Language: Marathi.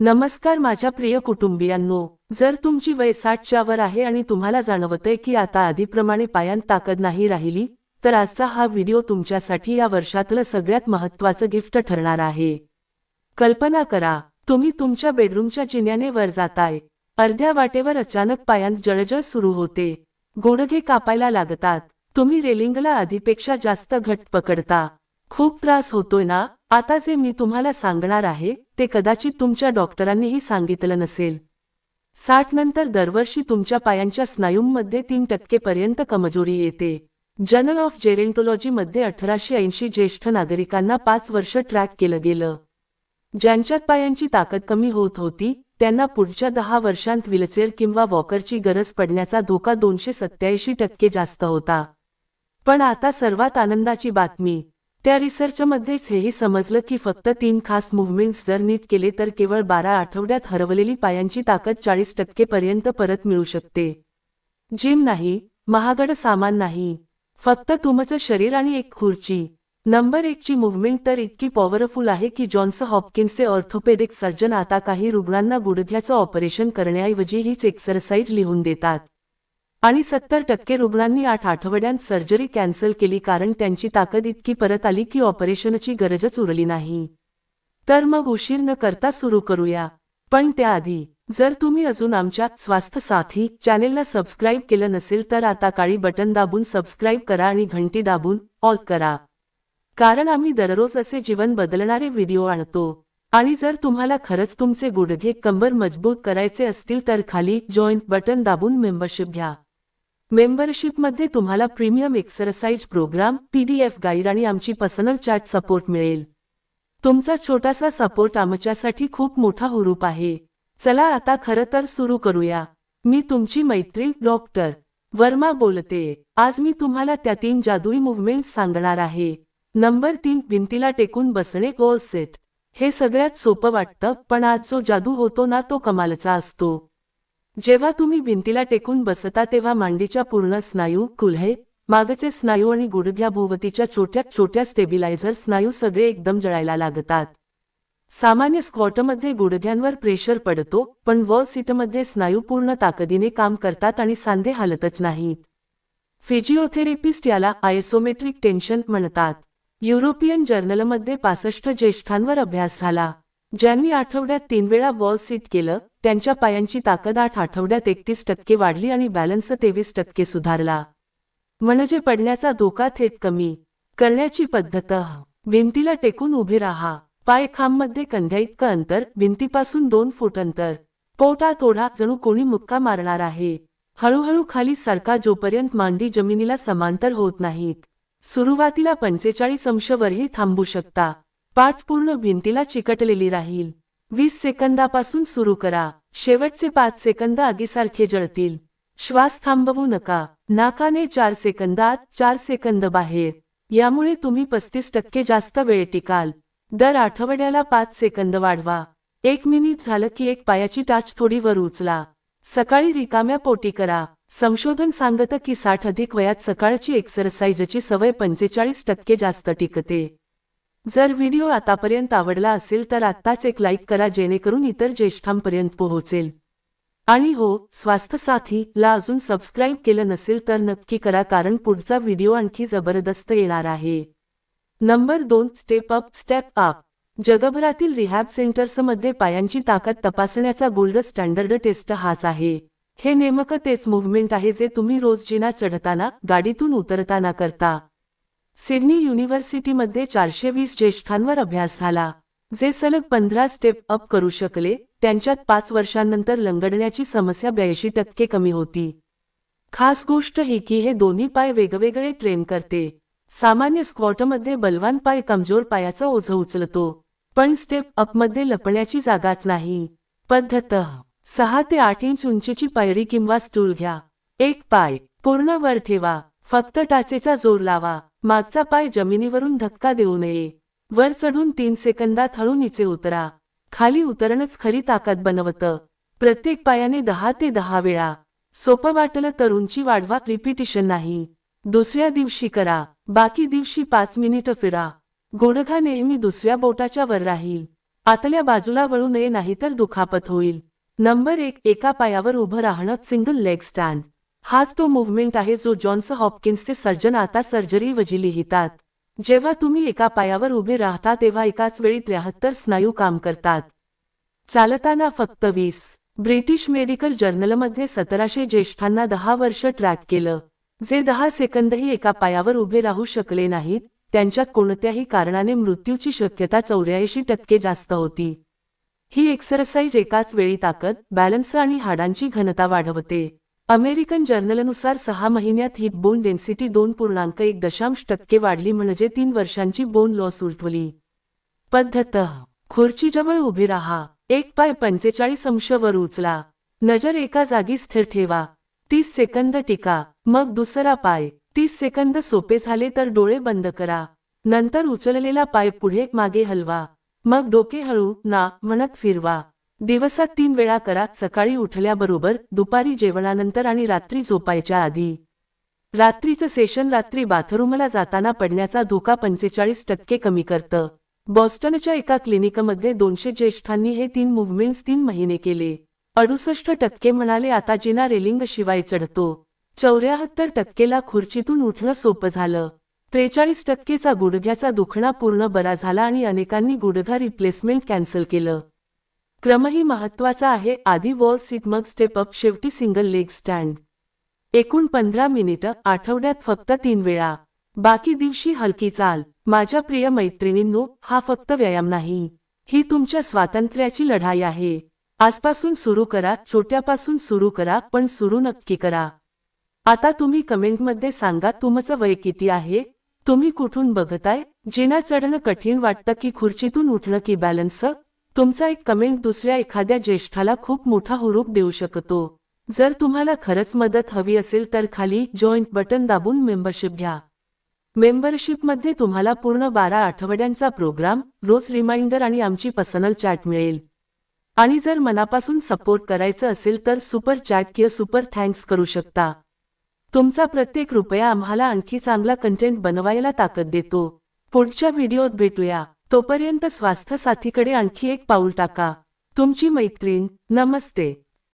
नमस्कार माझ्या प्रिय कुटुंबियांनो जर तुमची वय साठच्या वर आहे आणि तुम्हाला जाणवतंय की आता आधीप्रमाणे पायांत ताकद नाही राहिली तर आजचा हा व्हिडिओ तुमच्यासाठी या वर्षातलं सगळ्यात महत्त्वाचं गिफ्ट ठरणार आहे. कल्पना करा तुम्ही तुमच्या बेडरूमच्या जिन्याने वर जाताय. अर्ध्या वाटेवर अचानक पायांत जळजळ सुरू होते. गुडघे कापायला लागतात. तुम्ही रेलिंगला आधीपेक्षा जास्त घट पकडता. खूप त्रास होतोय ना? आता जे मी तुम्हाला सांगणार आहे ते कदाचित तुमच्या डॉक्टरांनीही सांगितलं नसेल. साठ नंतर दरवर्षी तुमच्या पायांच्या स्नायूंमध्ये तीन टक्केपर्यंत कमजोरी येते. जर्नल ऑफ जेरेंटोलॉजीमध्ये अठराशे ऐंशी ज्येष्ठ नागरिकांना पाच वर्ष ट्रॅक केलं गेलं. ज्यांच्यात पायांची ताकद कमी होत होती त्यांना पुढच्या दहा वर्षांत व्हीलचेअर किंवा वॉकरची गरज पडण्याचा धोका दोनशे सत्याऐंशी टक्के जास्त होता. पण आता सर्वात आनंदाची बातमी त्या रिसर्चमध्येच हेही समजलं की फक्त तीन खास मुव्हमेंट्स जर नीट केले तर केवळ बारा आठवड्यात हरवलेली पायांची ताकद चाळीस टक्केपर्यंत परत मिळू शकते. जिम नाही महागड सामान नाही फक्त तुमचं शरीर आणि एक खुर्ची. नंबर एकची मुव्हमेंट तर इतकी पॉवरफुल आहे की जॉन्स हॉपकिन्सचे ऑर्थोपेडिक सर्जन आता काही रुग्णांना गुडघ्याचं ऑपरेशन करण्याऐवजी हीच एक्सरसाइज लिहून देतात. आणि सत्तर टक्के रुग्णांनी आठ आठवड्यांत सर्जरी कॅन्सल केली कारण त्यांची ताकद इतकी परत आली की ऑपरेशनची गरजच उरली नाही. तर मग उशीर न करता सुरू करूया. पण त्याआधी जर तुम्ही अजून आमच्या स्वास्थ्य साथी चॅनेलला सबस्क्राईब केलं नसेल तर आता काळी बटन दाबून सबस्क्राईब करा आणि घंटी दाबून ऑल करा. कारण आम्ही दररोज असे जीवन बदलणारे व्हिडिओ आणतो. आणि जर तुम्हाला खरंच तुमचे गुडघे कंबर मजबूत करायचे असतील तर खाली जॉईंट बटन दाबून मेंबरशिप घ्या. मेंबरशिपमध्ये तुम्हाला premium exercise programme PDF guide आणि आमची पर्सनल चॅट सपोर्ट मिळेल. तुमचा छोटासा सपोर्ट आमच्यासाठी खूप मोठा हुरूप आहे. चला आता खरं तर सुरू करूया. मी तुमची मैत्रीण डॉक्टर वर्मा बोलते. आज मी तुम्हाला त्या तीन जादुई मुव्हमेंट्स सांगणार आहे. नंबर तीन भिंतीला टेकून बसणे गोल सेट हे सगळ्यात सोपं वाटतं पण आज जो जादू होतो ना तो कमालचा असतो. जेव्हा तुम्ही भिंतीला टेकून बसता तेव्हा मांडीच्या पूर्ण स्नायू कुल्हे मागचे स्नायू आणि गुडघ्याभोवतीच्या छोट्या छोट्या स्टेबिलायझर स्नायू सगळे एकदम जळायला लागतात. सामान्य स्क्वॉटमध्ये गुडघ्यांवर प्रेशर पडतो पण वॉल सीटमध्ये स्नायू पूर्ण ताकदीने काम करतात आणि सांधे हालतच नाहीत. फिजिओथेरपिस्ट याला आयसोमेट्रिक टेन्शन म्हणतात. युरोपियन जर्नलमध्ये पासष्ट ज्येष्ठांवर अभ्यास झाला. ज्यांनी आठवड्यात तीन वेळा वॉल सीट केलं त्यांच्या पायांची ताकद आठ आठवड्यात एकतीस टक्के वाढली आणि बॅलन्स तेवीस टक्के सुधारला. म्हणजे पडण्याचा धोका थेट कमी करण्याची पद्धत. भिंतीला टेकून उभे राहा. पाय खांबमध्ये कंध्याइतकं अंतर भिंतीपासून दोन फूट अंतर. पोटा तोडा जणू कोणी मुक्का मारणार आहे. हळूहळू खाली सरका जोपर्यंत मांडी जमिनीला समांतर होत नाहीत. सुरुवातीला पंचेचाळीस अंशवरही थांबू शकता. पाठ पूर्ण भिंतीला चिकटलेली राहील. वीस सेकंदापासून सुरू करा. शेवटचे पाच सेकंद आगीसारखे जळतील. श्वास थांबवू नका. नाकाने चार सेकंदात चार सेकंद बाहेर. यामुळे तुम्ही पस्तीस टक्के जास्त वेळ टिकाल. दर आठवड्याला पाच सेकंद वाढवा. एक मिनिट झालं की एक पायाची टाच थोडी वर उचला. सकाळी रिकाम्या पोटी करा. संशोधन सांगतं की साठ अधिक वयात सकाळची एक्सरसाइजची सवय पंचेचाळीस टक्के जास्त टिकते. जर व्हिडिओ आतापर्यंत आवडला असेल तर आत्ताच एक लाईक करा जेणेकरून इतर ज्येष्ठांपर्यंत पोहोचेल. आणि हो स्वास्थ्यसाथी ला अजून सबस्क्राईब केलं नसेल तर नक्की करा कारण पुढचा व्हिडिओ आणखी जबरदस्त येणार आहे. नंबर दोन स्टेप अप स्टेप अप जगभरातील रिहॅब सेंटर्समध्ये पायांची ताकद तपासण्याचा गोल्ड स्टँडर्ड टेस्ट हाच आहे. हे नेमकं तेच मुव्हमेंट आहे जे तुम्ही रोज जिना चढताना गाडीतून उतरताना करता. सिडनी युनिव्हर्सिटीमध्ये चारशे वीस ज्येष्ठांवर अभ्यास झाला जे सलग पंधरा स्टेप अप करू शकले त्यांच्यात पाच वर्षांनंतर लंगडण्याची समस्या ब्याऐंशी टक्के कमी होती. खास गोष्ट ही की हे दोन्ही पाय वेगवेगळे ट्रेन करते. सामान्य स्क्वॉटमध्ये बलवान पाय कमजोर पायाचं ओझं उचलतो पण स्टेप अपमध्ये लपण्याची जागाच नाही. पद्धत सहा ते आठ इंच उंचीची पायरी किंवा स्टूल घ्या. एक पाय पूर्ण वर ठेवा फक्त टाचेचा जोर लावा. मागचा पाय जमिनीवरून धक्का देऊ नये. वर चढून तीन सेकंदात हळू निचे उतरा. खाली उतरणच खरी ताकद बनवतं. प्रत्येक पायाने दहा ते दहा वेळा. सोपं वाटलं तर उंची वाढवा रिपिटिशन नाही. दुसऱ्या दिवशी करा. बाकी दिवशी पाच मिनिटं फिरा. घोडघा नेहमी दुसऱ्या बोटाच्या वर राहील. आतल्या बाजूला वळू नये नाहीतर दुखापत होईल. नंबर एक एका पायावर उभं राहणं सिंगल लेग स्टँड हाच तो मुव्हमेंट आहे जो जॉन्स हॉपकिन्सचे सर्जन आता सर्जरी वजी लिहितात. जेव्हा तुम्ही एका पायावर उभे राहता तेव्हा एकाच वेळी त्र्याहत्तर स्नायू काम करतात. चालताना फक्त वीस. ब्रिटिश मेडिकल जर्नलमध्ये सतराशे ज्येष्ठांना दहा वर्ष ट्रॅक केलं. जे दहा सेकंदही एका पायावर उभे राहू शकले नाहीत त्यांच्यात कोणत्याही कारणाने मृत्यूची शक्यता चौऱ्याऐंशी टक्के जास्त होती. ही एक्सरसाइज एकाच वेळी ताकद बॅलन्स आणि हाडांची घनता वाढवते. अमेरिकन जर्नलनुसार सहा महिन्यात ही बोन डेन्सिटी दोन पूर्णांक एक दशांश टक्के वाढली म्हणजे तीन वर्षांची बोन लॉस उलटवली पद्धत खुर्चीजवळ उभी राहा. एक पाय पंचेचाळीस अंश वर उचला. नजर एका जागी स्थिर ठेवा. तीस सेकंद टिका. मग दुसरा पाय. तीस सेकंद सोपे झाले तर डोळे बंद करा. नंतर उचललेला पाय पुढे मागे हलवा. मग डोके हळू ना म्हणत फिरवा. दिवसात तीन वेळा करा. सकाळी उठल्याबरोबर दुपारी जेवणानंतर आणि रात्री झोपायच्या आधी. रात्रीचं सेशन रात्री बाथरूमला जाताना पडण्याचा धोका पंचेचाळीस टक्के कमी करतं. बॉस्टनच्या एका क्लिनिकमध्ये दोनशे ज्येष्ठांनी हे तीन मुव्हमेंट्स तीन महिने केले. अडुसष्ट टक्के म्हणाले आता जिना रेलिंग शिवाय चढतो. चौऱ्याहत्तर टक्केला खुर्चीतून उठणं सोपं झालं. त्रेचाळीस टक्केचा गुडघ्याचा दुखणा पूर्ण बरा झाला आणि अनेकांनी गुडघा रिप्लेसमेंट कॅन्सल केलं. क्रमही महत्त्वाचा आहे. आधी वॉल सीट मग स्टेप अप शेवटी सिंगल लेग स्टँड. एकूण पंधरा मिनिटं आठवड्यात फक्त तीन वेळा. बाकी दिवशी हलकी चाल. माझ्या प्रिय मैत्रिणींनो हा फक्त व्यायाम नाही. ही तुमच्या स्वातंत्र्याची लढाई आहे. आजपासून सुरू करा छोट्यापासून सुरू करा पण सुरू नक्की करा. आता तुम्ही कमेंटमध्ये सांगा तुमचं वय किती आहे? तुम्ही कुठून बघताय? जिना चढणं कठीण वाटतं की खुर्चीतून उठणं की बॅलन्स? तुमचा एक कमेंट दुसऱ्या एखाद्या ज्येष्ठाला खूप मोठा हुरूप देऊ शकतो. जर तुम्हाला खरंच मदत हवी असेल तर खाली जॉईंट बटन दाबून मेंबरशिप घ्या. मेंबरशिपमध्ये तुम्हाला पूर्ण बारा आठवड्यांचा प्रोग्राम रोज रिमाइंडर आणि आमची पर्सनल चॅट मिळेल. आणि जर मनापासून सपोर्ट करायचं असेल तर सुपर चॅट किंवा सुपर थँक्स करू शकता. तुमचा प्रत्येक रुपया आम्हाला आणखी चांगला कंटेंट बनवायला ताकद देतो. पुढच्या व्हिडिओत भेटूया. तोपर्यंत स्वास्थ्य साथीकडे आणखी एक पाऊल टाका. तुमची मैत्रीण नमस्ते.